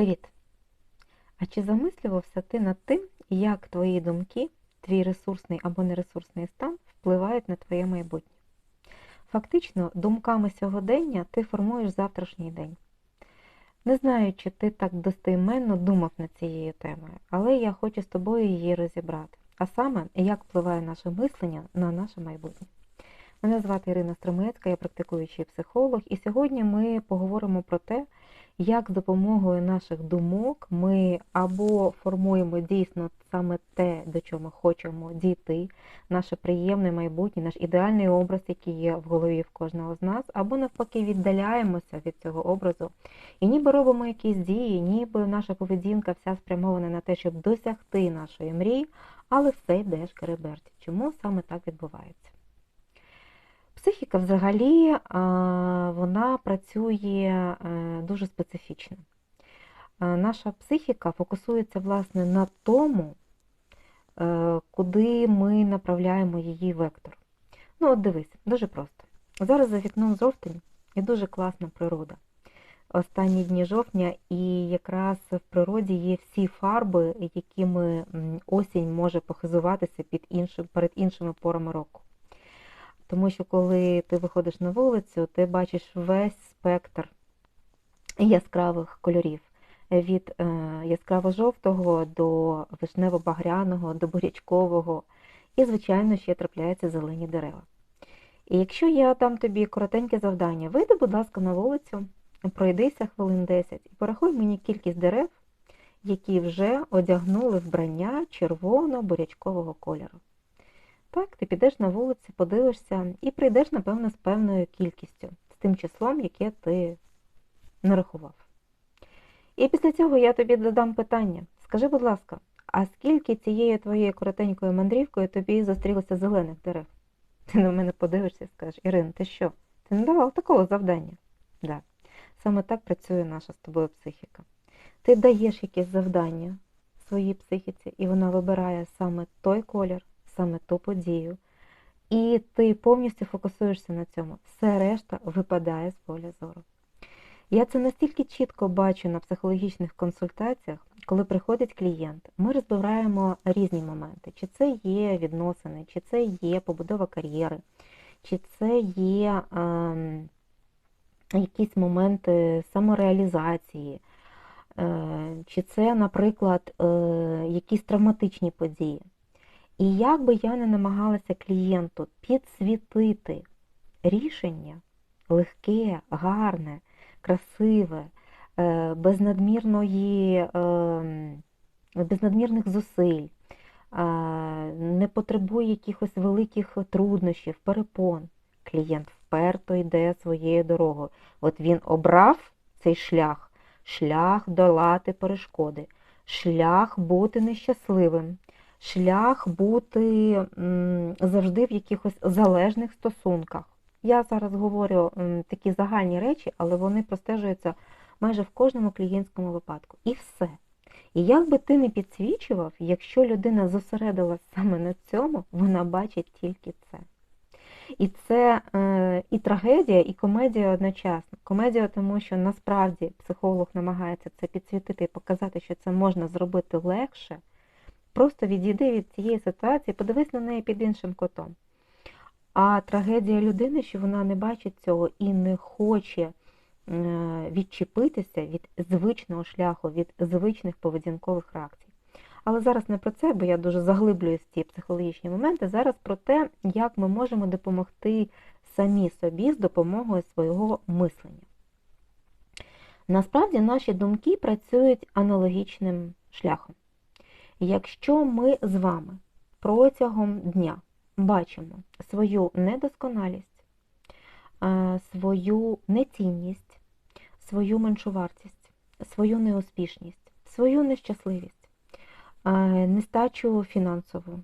Привіт! А чи замислювався ти над тим, як твої думки, твій ресурсний або нересурсний стан впливають на твоє майбутнє? Фактично, думками сьогодення ти формуєш завтрашній день. Не знаю, чи ти так достойменно думав над цією темою, але я хочу з тобою її розібрати. А саме, як впливає наше мислення на наше майбутнє. Мене звати Ірина Стромецька, я практикуючий психолог, і сьогодні ми поговоримо про те, як з допомогою наших думок ми або формуємо дійсно саме те, до чого ми хочемо дійти, наше приємне майбутнє, наш ідеальний образ, який є в голові в кожного з нас, або навпаки віддаляємося від цього образу і ніби робимо якісь дії, ніби наша поведінка вся спрямована на те, щоб досягти нашої мрії, але все йде шкереберті. Чому саме так відбувається? Психіка взагалі вона працює е, дуже специфічно. Наша психіка фокусується власне на тому, е, куди ми направляємо її вектор. Ну, от дивись, дуже просто. Зараз за вікном жовтень і дуже класна природа. Останні дні жовтня, і якраз в природі є всі фарби, якими осінь може похизуватися під іншим, перед іншими порами року. Тому що коли ти виходиш на вулицю, ти бачиш весь спектр яскравих кольорів. Від е, яскраво-жовтого до вишнево-багряного, до бурячкового. І, звичайно, ще трапляються зелені дерева. І якщо я дам тобі коротеньке завдання, вийди, будь ласка, на вулицю, пройдися хвилин 10 і порахуй мені кількість дерев, які вже одягнули вбрання червоно-бурячкового кольору. Так, ти підеш на вулиці, подивишся і прийдеш, напевно, з певною кількістю, з тим числом, яке ти нарахував. І після цього я тобі додам питання. Скажи, будь ласка, а скільки цією твоєю коротенькою мандрівкою тобі зустрілося зелених дерев? Ти на мене подивишся і скажеш, Ірин, ти що? Ти не давав такого завдання? Да. Саме так працює наша з тобою психіка. Ти даєш якесь завдання своїй психіці, і вона вибирає саме той колір, саме ту подію. І ти повністю фокусуєшся на цьому. Все решта випадає з поля зору. Я це настільки чітко бачу на психологічних консультаціях, коли приходить клієнт, ми розбираємо різні моменти. Чи це є відносини, чи це є побудова кар'єри, чи це є е, якісь моменти самореалізації, е, чи це, наприклад, е, якісь травматичні події. І як би я не намагалася клієнту підсвітити рішення легке, гарне, красиве, е, без надмірної, е, без надмірних зусиль, е, не потребує якихось великих труднощів, перепон. Клієнт вперто йде своєю дорогою. От він обрав цей шлях, шлях долати перешкоди, шлях бути нещасливим шлях бути завжди в якихось залежних стосунках. Я зараз говорю такі загальні речі, але вони простежуються майже в кожному клієнтському випадку. І все. І як би ти не підсвічував, якщо людина зосередилась саме на цьому, вона бачить тільки це. І це е, і трагедія, і комедія одночасно. Комедія, тому що насправді психолог намагається це підсвітити і показати, що це можна зробити легше. Просто відійди від цієї ситуації, подивись на неї під іншим котом. А трагедія людини, що вона не бачить цього і не хоче е, відчепитися від звичного шляху, від звичних поведінкових реакцій. Але зараз не про це, бо я дуже заглиблююсь в ці психологічні моменти. Зараз про те, як ми можемо допомогти самі собі з допомогою свого мислення. Насправді наші думки працюють аналогічним шляхом. Якщо ми з вами протягом дня бачимо свою недосконалість, е, свою нецінність, свою меншовартість, свою неуспішність, свою нещасливість, е, нестачу фінансову,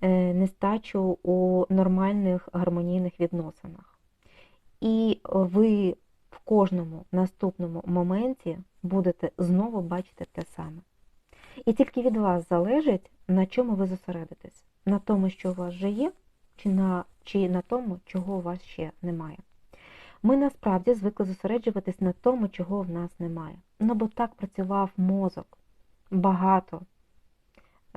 е, нестачу у нормальних гармонійних відносинах, і ви в кожному наступному моменті будете знову бачити те саме. І тільки від вас залежить, на чому ви зосередитесь. На тому, що у вас вже є, чи на, чи на тому, чого у вас ще немає. Ми насправді звикли зосереджуватись на тому, чого в нас немає. Ну, бо так працював мозок багато,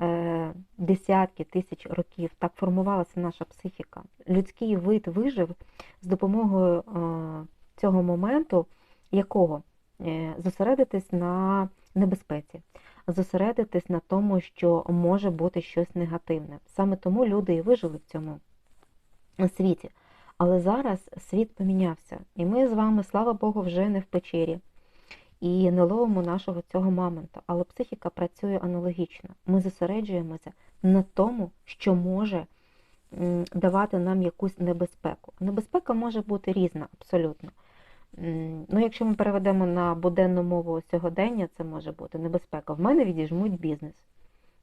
е, десятки тисяч років. Так формувалася наша психіка. Людський вид вижив з допомогою е, цього моменту, якого е, зосередитись на небезпеці, зосередитись на тому, що може бути щось негативне. Саме тому люди і вижили в цьому світі. Але зараз світ помінявся, і ми з вами, слава Богу, вже не в печері і не ловимо нашого цього мамонта. Але психіка працює аналогічно. Ми зосереджуємося на тому, що може давати нам якусь небезпеку. Небезпека може бути різна, абсолютно. Ну, Якщо ми переведемо на буденну мову сьогодення, це може бути небезпека. В мене відіжмуть бізнес,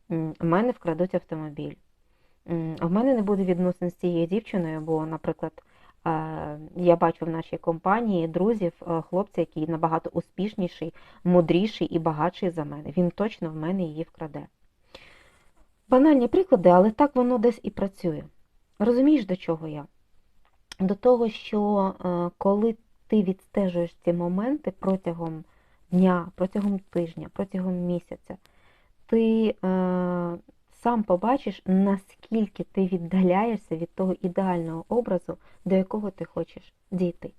в мене вкрадуть автомобіль. В мене не буде відносин з цією дівчиною, бо, наприклад, я бачу в нашій компанії друзів, хлопця, який набагато успішніший, мудріший і багатший за мене. Він точно в мене її вкраде. Банальні приклади, але так воно десь і працює. Розумієш, до чого я? До того, що коли ти відстежуєш ці моменти протягом дня, протягом тижня, протягом місяця, ти сам побачиш, наскільки ти віддаляєшся від того ідеального образу, до якого ти хочеш дійти.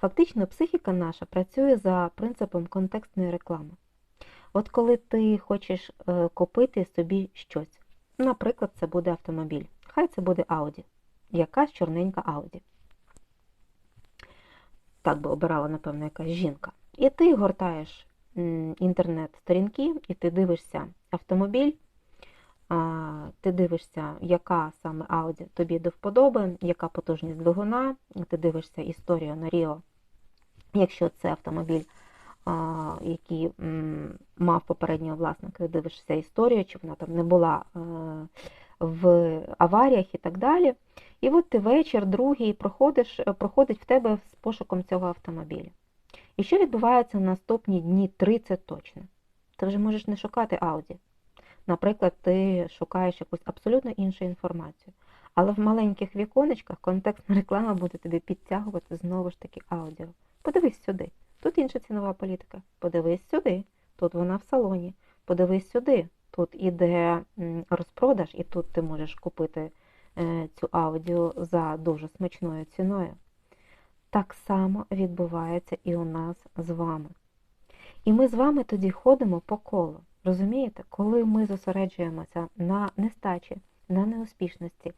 Фактично, психіка наша працює за принципом контекстної реклами. От коли ти хочеш е, купити собі щось, наприклад, це буде автомобіль, хай це буде Audi, якась чорненька Audi. Так би обирала, напевно, якась жінка. І ти гортаєш інтернет-сторінки, і ти дивишся автомобіль, ти дивишся, яка саме Audi тобі до вподоби, яка потужність двигуна, ти дивишся історію на Ріо, якщо це автомобіль, який мав попереднього власника, дивишся історію, чи вона там не була е, в аваріях і так далі. І от ти вечір, другий, проходиш, проходить в тебе з пошуком цього автомобіля. І що відбувається на наступні дні 30 точно? Ти вже можеш не шукати Audi. Наприклад, ти шукаєш якусь абсолютно іншу інформацію. Але в маленьких віконечках контекстна реклама буде тобі підтягувати знову ж таки аудіо. Подивись сюди. Тут інша цінова політика. Подивись сюди, тут вона в салоні. Подивись сюди. Тут іде розпродаж, і тут ти можеш купити е, цю аудіо за дуже смачною ціною. Так само відбувається і у нас з вами. І ми з вами тоді ходимо по колу. Розумієте, коли ми зосереджуємося на нестачі, на неуспішності,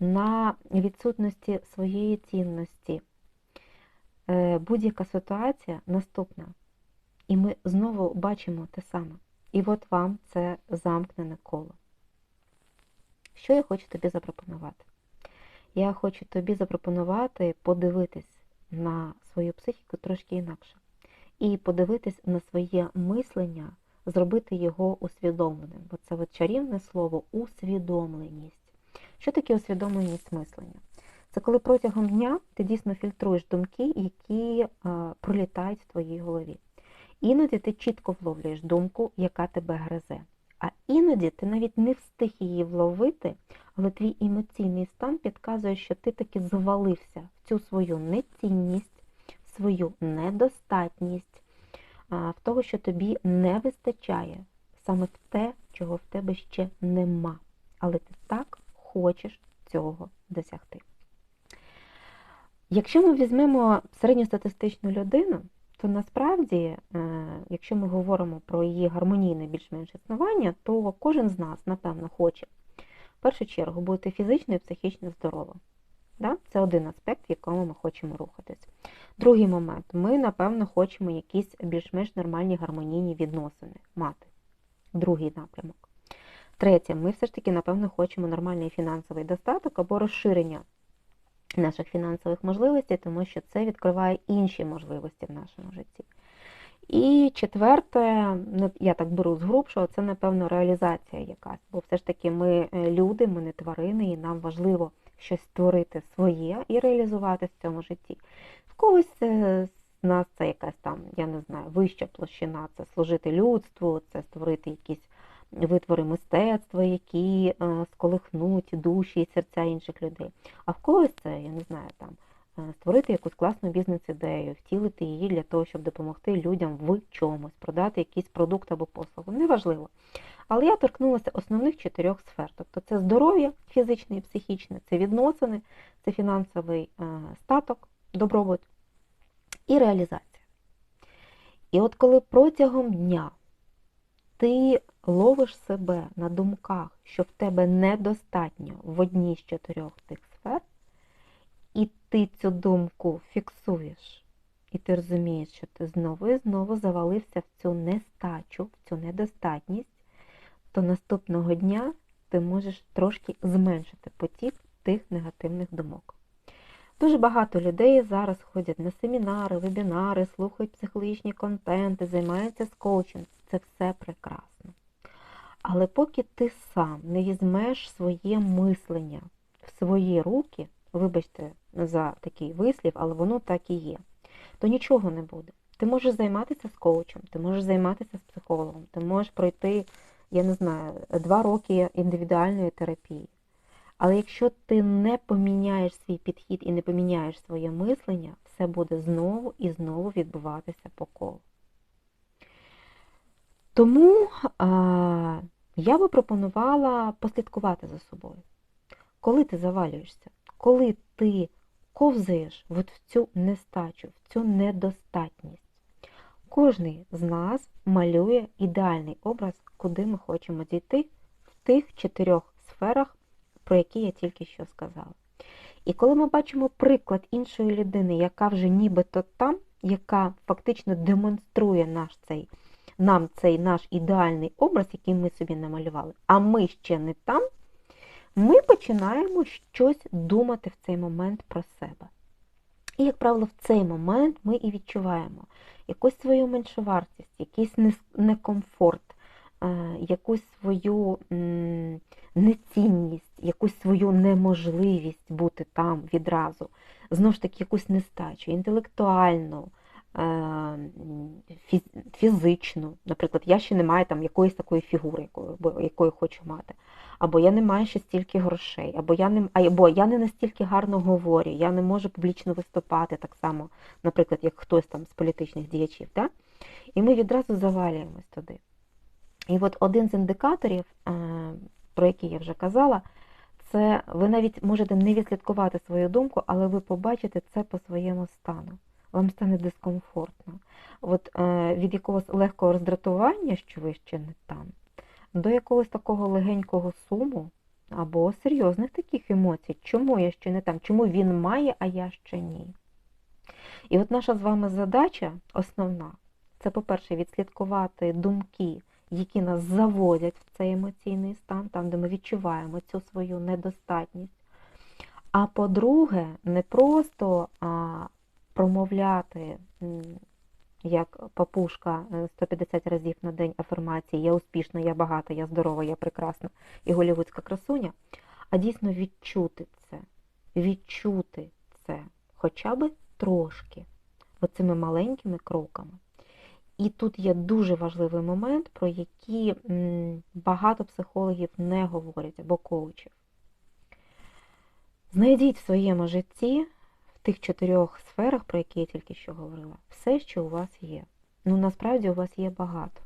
на відсутності своєї цінності, е, будь-яка ситуація наступна. І ми знову бачимо те саме. І от вам це замкнене коло. Що я хочу тобі запропонувати? Я хочу тобі запропонувати подивитись на свою психіку трошки інакше. І подивитись на своє мислення зробити його усвідомленим. Бо це от чарівне слово усвідомленість. Що таке усвідомленість мислення? Це коли протягом дня ти дійсно фільтруєш думки, які а, пролітають в твоїй голові. Іноді ти чітко вловлюєш думку, яка тебе гризе. А іноді ти навіть не встиг її вловити, але твій емоційний стан підказує, що ти таки завалився в цю свою нецінність, в свою недостатність, в того, що тобі не вистачає саме в те, чого в тебе ще нема. Але ти так хочеш цього досягти. Якщо ми візьмемо середньостатистичну людину, то насправді, е, якщо ми говоримо про її гармонійне більш-менш існування, то кожен з нас, напевно, хоче в першу чергу бути фізично і психічно здоровим. Це один аспект, в якому ми хочемо рухатись. Другий момент, ми, напевно, хочемо якісь більш-менш нормальні гармонійні відносини мати. Другий напрямок. Третє, ми все ж таки, напевно, хочемо нормальний фінансовий достаток або розширення наших фінансових можливостей, тому що це відкриває інші можливості в нашому житті. І четверте, ну, я так беру з груб, що це, напевно, реалізація якась, бо все ж таки ми е, люди, ми не тварини, і нам важливо щось створити своє і реалізувати в цьому житті. В когось е, з нас це якась там, я не знаю, вища площина, це служити людству, це створити якісь витвори мистецтва, які е, сколихнуть душі і серця інших людей. А в когось це, я не знаю, там е, створити якусь класну бізнес-ідею, втілити її для того, щоб допомогти людям в чомусь, продати якийсь продукт або послугу. Неважливо. Але я торкнулася основних чотирьох сфер. Тобто це здоров'я фізичне і психічне, це відносини, це фінансовий е, статок, добробут і реалізація. І от коли протягом дня ти ловиш себе на думках, що в тебе недостатньо в одній з чотирьох тих сфер, і ти цю думку фіксуєш, і ти розумієш, що ти знову і знову завалився в цю нестачу, в цю недостатність, то наступного дня ти можеш трошки зменшити потік тих негативних думок. Дуже багато людей зараз ходять на семінари, вебінари, слухають психологічні контенти, займаються з коучем. Це все прекрасно. Але поки ти сам не візьмеш своє мислення в свої руки, вибачте за такий вислів, але воно так і є, то нічого не буде. Ти можеш займатися з коучем, ти можеш займатися з психологом, ти можеш пройти, я не знаю, два роки індивідуальної терапії. Але якщо ти не поміняєш свій підхід і не поміняєш своє мислення, все буде знову і знову відбуватися по колу. Тому а, я би пропонувала послідкувати за собою. Коли ти завалюєшся, коли ти ковзаєш от в цю нестачу, в цю недостатність, кожний з нас малює ідеальний образ, куди ми хочемо дійти в тих чотирьох сферах, про які я тільки що сказала. І коли ми бачимо приклад іншої людини, яка вже нібито там, яка фактично демонструє наш цей, нам цей наш ідеальний образ, який ми собі намалювали, а ми ще не там, ми починаємо щось думати в цей момент про себе. І, як правило, в цей момент ми і відчуваємо якусь свою меншовартість, якийсь некомфорт, е, якусь свою нецінність, якусь свою неможливість бути там відразу, знову ж таки, якусь нестачу, інтелектуальну, фізичну. Наприклад, я ще не маю там якоїсь такої фігури, якої хочу мати. Або я не маю ще стільки грошей, або я не або я не настільки гарно говорю, я не можу публічно виступати так само, наприклад, як хтось там з політичних діячів. Да? І ми відразу завалюємось туди. І от один з індикаторів про які я вже казала, це ви навіть можете не відслідкувати свою думку, але ви побачите це по своєму стану. Вам стане дискомфортно. От е, Від якогось легкого роздратування, що ви ще не там, до якогось такого легенького суму або серйозних таких емоцій, чому я ще не там, чому він має, а я ще ні. І от наша з вами задача основна це, по-перше, відслідкувати думки які нас заводять в цей емоційний стан, там, де ми відчуваємо цю свою недостатність. А по-друге, не просто а, промовляти, як папушка 150 е, разів на день афірмації Я успішна, я багата, я здорова, я прекрасна і голівудська красуня, а дійсно відчути це, відчути це хоча б трошки, оцими маленькими кроками. І тут є дуже важливий момент, про який багато психологів не говорять або коучів. Знайдіть в своєму житті, тих чотирьох сферах, про які я тільки що говорила, все, що у вас є. Ну, насправді у вас є багато.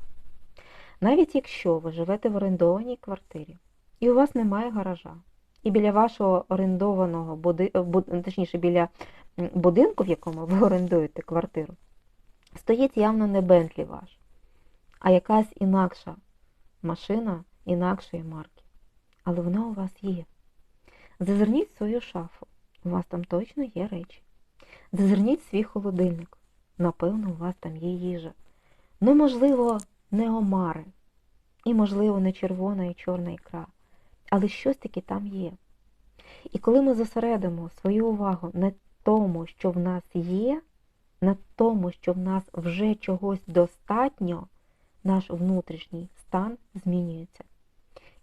Навіть якщо ви живете в орендованій квартирі, і у вас немає гаража, і біля вашого орендованого будинку, точніше, біля будинку, в якому ви орендуєте квартиру, стоїть явно не Бентлі ваш, а якась інакша машина інакшої марки. Але вона у вас є. Зазирніть свою шафу. У вас там точно є речі. Зазирніть свій холодильник. Напевно, у вас там є їжа. Ну, можливо, не омари. І, можливо, не червона і чорна ікра. Але щось таки там є. І коли ми зосередимо свою увагу на тому, що в нас є, на тому, що в нас вже чогось достатньо, наш внутрішній стан змінюється.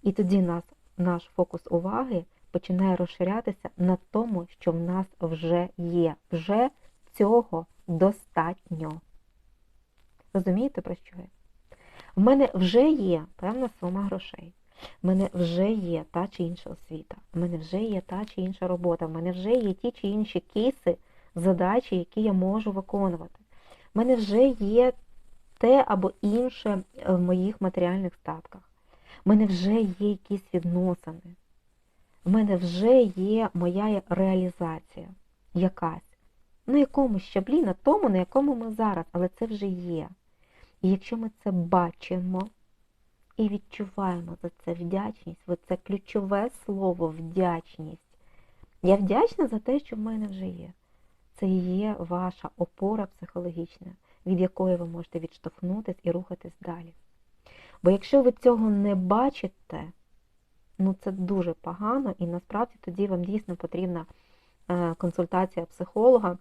І тоді нас, наш фокус уваги починає розширятися на тому, що в нас вже є. Вже цього достатньо. Розумієте, про що я? В мене вже є певна сума грошей. В мене вже є та чи інша освіта, в мене вже є та чи інша робота, в мене вже є ті чи інші кейси задачі, які я можу виконувати. У мене вже є те або інше в моїх матеріальних статках. У мене вже є якісь відносини. В мене вже є моя реалізація якась. На якомусь щаблі, на тому, на якому ми зараз, але це вже є. І якщо ми це бачимо і відчуваємо за це вдячність, це ключове слово вдячність. Я вдячна за те, що в мене вже є. Це є ваша опора психологічна, від якої ви можете відштовхнутися і рухатись далі. Бо якщо ви цього не бачите, ну це дуже погано, і насправді тоді вам дійсно потрібна е, консультація психолога.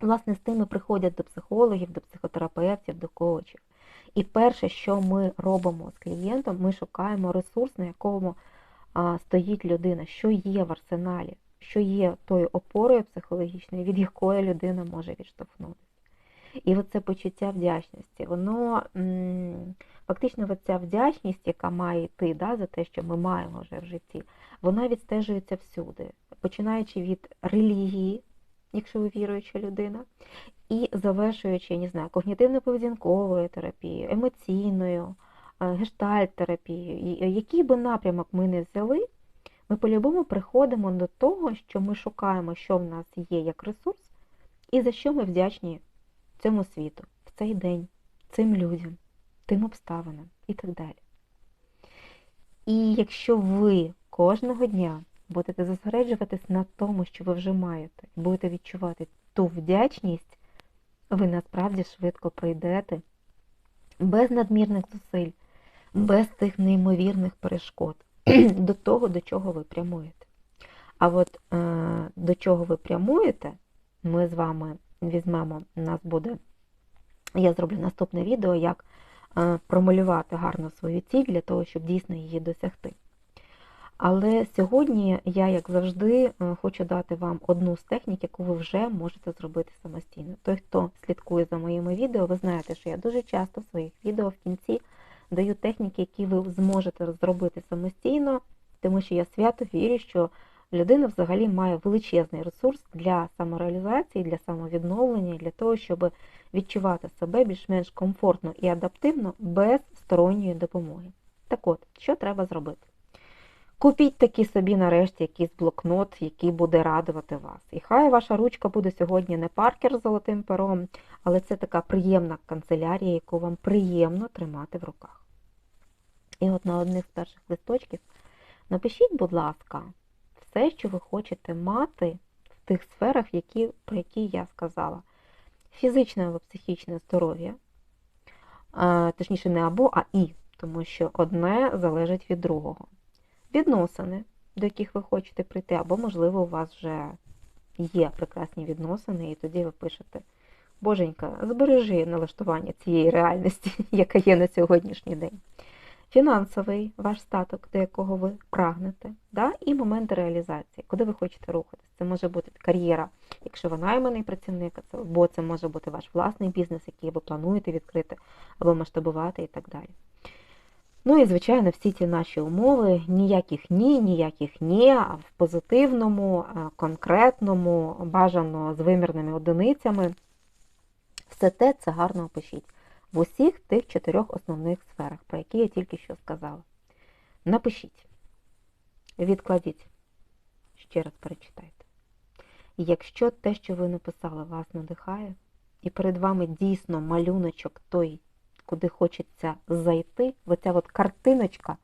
Власне, з тими приходять до психологів, до психотерапевтів, до коучів. І перше, що ми робимо з клієнтом, ми шукаємо ресурс, на якому стоїть людина, що є в арсеналі, що є тою опорою психологічною, від якої людина може відштовхнутися. І оце почуття вдячності, воно фактично оця вдячність, яка має йти да, за те, що ми маємо вже в житті, вона відстежується всюди, починаючи від релігії, якщо ви віруюча людина, і завершуючи, я не знаю, когнітивно-поведінковою терапією, емоційною, гештальт-терапією, який би напрямок ми не взяли, ми по-любому приходимо до того, що ми шукаємо, що в нас є як ресурс, і за що ми вдячні цьому світу, в цей день, цим людям, тим обставинам і так далі. І якщо ви кожного дня будете зосереджуватись на тому, що ви вже маєте, будете відчувати ту вдячність, ви насправді швидко прийдете без надмірних зусиль, без тих неймовірних перешкод до того, до чого ви прямуєте. А от е, до чого ви прямуєте, ми з вами візьмемо, у нас буде, я зроблю наступне відео, як е, промалювати гарно свою ціль для того, щоб дійсно її досягти. Але сьогодні я, як завжди, е, хочу дати вам одну з технік, яку ви вже можете зробити самостійно. Той, хто слідкує за моїми відео, ви знаєте, що я дуже часто в своїх відео в кінці даю техніки, які ви зможете зробити самостійно, тому що я свято вірю, що людина взагалі має величезний ресурс для самореалізації, для самовідновлення, для того, щоб відчувати себе більш-менш комфортно і адаптивно без сторонньої допомоги. Так от, що треба зробити? Купіть такі собі нарешті якийсь блокнот, який буде радувати вас. І хай ваша ручка буде сьогодні не паркер з золотим пером, але це така приємна канцелярія, яку вам приємно тримати в руках. І от на одних з перших листочків напишіть, будь ласка, все, що ви хочете мати в тих сферах, які, про які я сказала. Фізичне або психічне здоров'я, точніше, не або, а і, тому що одне залежить від другого відносини, до яких ви хочете прийти, або, можливо, у вас вже є прекрасні відносини, і тоді ви пишете, Боженька, збережи налаштування цієї реальності, яка є на сьогоднішній день. Фінансовий ваш статок, до якого ви прагнете, да? і момент реалізації, куди ви хочете рухатися. Це може бути кар'єра, якщо ви найманий працівник, або це може бути ваш власний бізнес, який ви плануєте відкрити або масштабувати і так далі. Ну і, звичайно, всі ці наші умови, ніяких ні, ніяких ні, а в позитивному, конкретному, бажано з вимірними одиницями. Все те це гарно опишіть в усіх тих чотирьох основних сферах, про які я тільки що сказала. Напишіть, відкладіть, ще раз перечитайте. якщо те, що ви написали, вас надихає, і перед вами дійсно малюночок той куди хочеться зайти, оця от картиночка,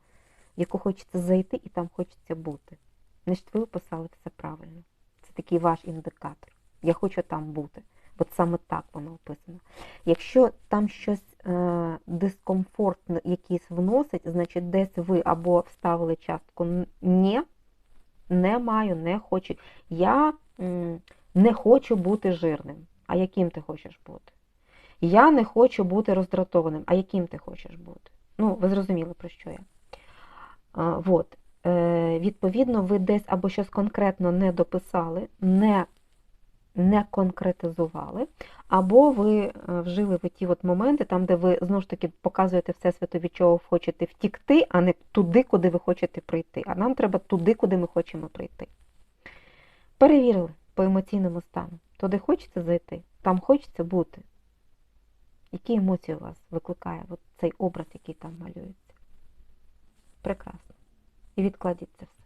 яку хочеться зайти і там хочеться бути. Значить, ви описали все правильно. Це такий ваш індикатор. Я хочу там бути. От саме так воно описано. Якщо там щось е, дискомфорт якийсь вносить, значить десь ви або вставили частку «не», не маю, не хочу. Я не хочу бути жирним. А яким ти хочеш бути? Я не хочу бути роздратованим. А яким ти хочеш бути? Ну, ви зрозуміли, про що я. А, вот. Е, Відповідно, ви десь або щось конкретно не дописали, не не конкретизували, або ви е, вжили в ті от моменти, там, де ви знову ж таки показуєте Всесвіту, від чого ви хочете втікти, а не туди, куди ви хочете прийти. А нам треба туди, куди ми хочемо прийти. Перевірили по емоційному стану. туди хочеться зайти, там хочеться бути. Які емоції у вас викликає от цей образ, який там малюється? Прекрасно. І відкладіть це все.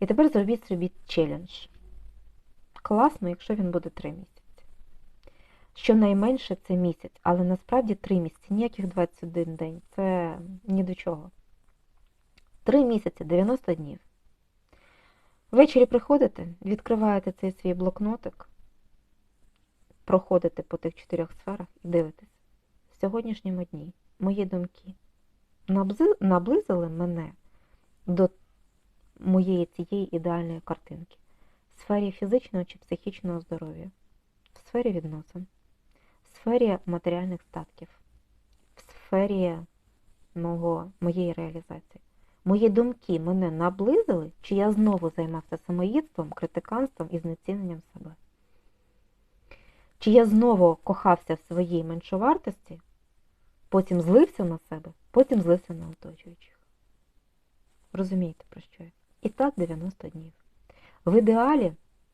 І тепер зробіть собі челендж. Класно, якщо він буде 3 місяці. Щонайменше це місяць, але насправді 3 місяці, ніяких 21 день. Це ні до чого. 3 місяці, 90 днів. Ввечері приходите, відкриваєте цей свій блокнотик, проходите по тих чотирьох сферах і дивитесь. В сьогоднішньому дні мої думки наблизили мене до моєї цієї ідеальної картинки сфері фізичного чи психічного здоров'я, в сфері відносин, в сфері матеріальних статків, в сфері мого, моєї реалізації. Мої думки мене наблизили, чи я знову займався самоїдством, критиканством і знеціненням себе? Чи я знову кохався в своїй меншовартості, потім злився на себе, потім злився на оточуючих? Розумієте, про що я? І так 90 днів. В ідеалі,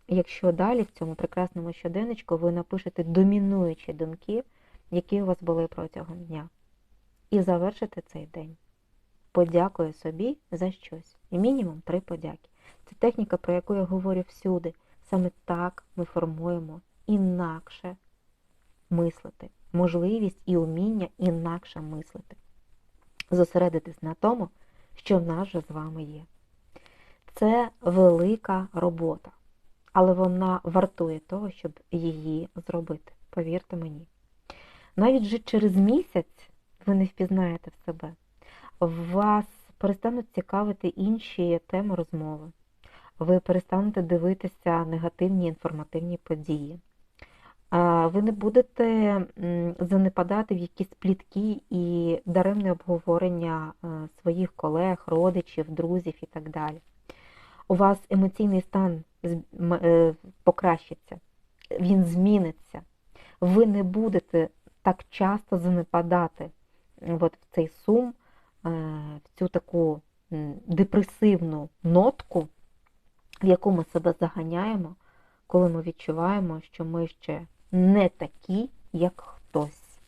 якщо далі в цьому прекрасному щоденничку ви напишете домінуючі думки, які у вас були протягом дня, і завершите цей день. Подякую собі за щось. І мінімум три подяки. Це техніка, про яку я говорю всюди. Саме так ми формуємо інакше мислити. Можливість і уміння інакше мислити. Зосередитись на тому, що в нас же з вами є. Це велика робота, але вона вартує того, щоб її зробити. Повірте мені. Навіть вже через місяць ви не впізнаєте в себе. Вас перестануть цікавити інші теми розмови. Ви перестанете дивитися негативні інформативні події. Ви не будете занепадати в якісь плітки і даремне обговорення е, своїх колег, родичів, друзів і так далі. У вас емоційний стан е, покращиться, він зміниться. Ви не будете так часто занепадати от в цей сум, е, в цю таку депресивну нотку, в яку ми себе заганяємо, коли ми відчуваємо, що ми ще не такі, як хтось,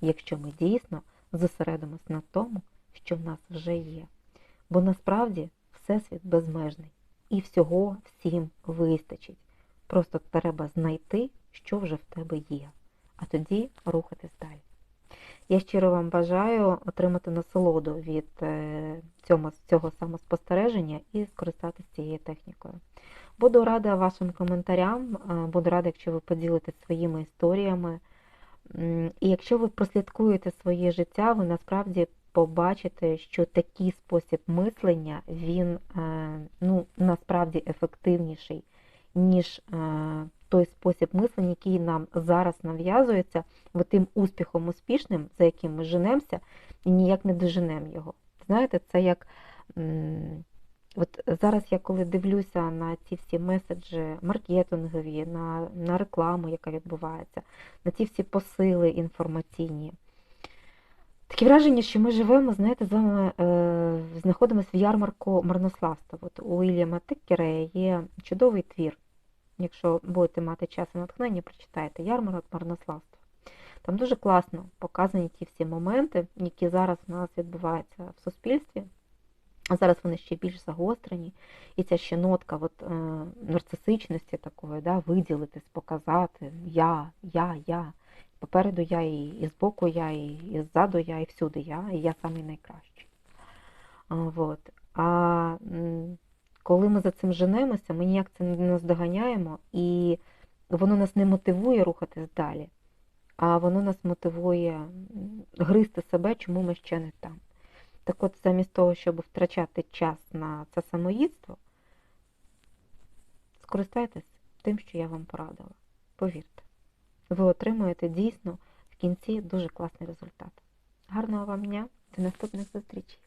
якщо ми дійсно зосередимось на тому, що в нас вже є. Бо насправді Всесвіт безмежний і всього всім вистачить. Просто треба знайти, що вже в тебе є, а тоді рухатись далі. Я щиро вам бажаю отримати насолоду від е, цього, цього самоспостереження і скористатися цією технікою. Буду рада вашим коментарям, е, буду рада, якщо ви поділитесь своїми історіями. І якщо ви прослідкуєте своє життя, ви насправді побачите, що такий спосіб мислення, він е, ну, насправді ефективніший, ніж е, той спосіб мислення, який нам зараз нав'язується от тим успіхом успішним, за яким ми женемося, і ніяк не доженемо його. Знаєте, це як от зараз я коли дивлюся на ці всі меседжі маркетингові, на, на рекламу, яка відбувається, на ці всі посили інформаційні. Таке враження, що ми живемо, знаєте, з вами е, знаходимося в ярмарку марнославства. От у Ільяма Тиккерея є чудовий твір. Якщо будете мати час і натхнення, прочитайте ярмарок марнославства. Там дуже класно показані ті всі моменти, які зараз у нас відбуваються в суспільстві. А зараз вони ще більш загострені. І ця ще нотка от, е, нарцисичності такої, да, виділитись, показати я, я, я. Попереду я, і, і збоку я, і, і ззаду я, і всюди я, і я самий найкращий. А, вот. а коли ми за цим женемося, ми ніяк це не наздоганяємо, і воно нас не мотивує рухатись далі, а воно нас мотивує гризти себе, чому ми ще не там. Так от, замість того, щоб втрачати час на це самоїдство, скористайтесь тим, що я вам порадила. Повірте, ви отримуєте дійсно в кінці дуже класний результат. Гарного вам дня, до наступних зустрічей!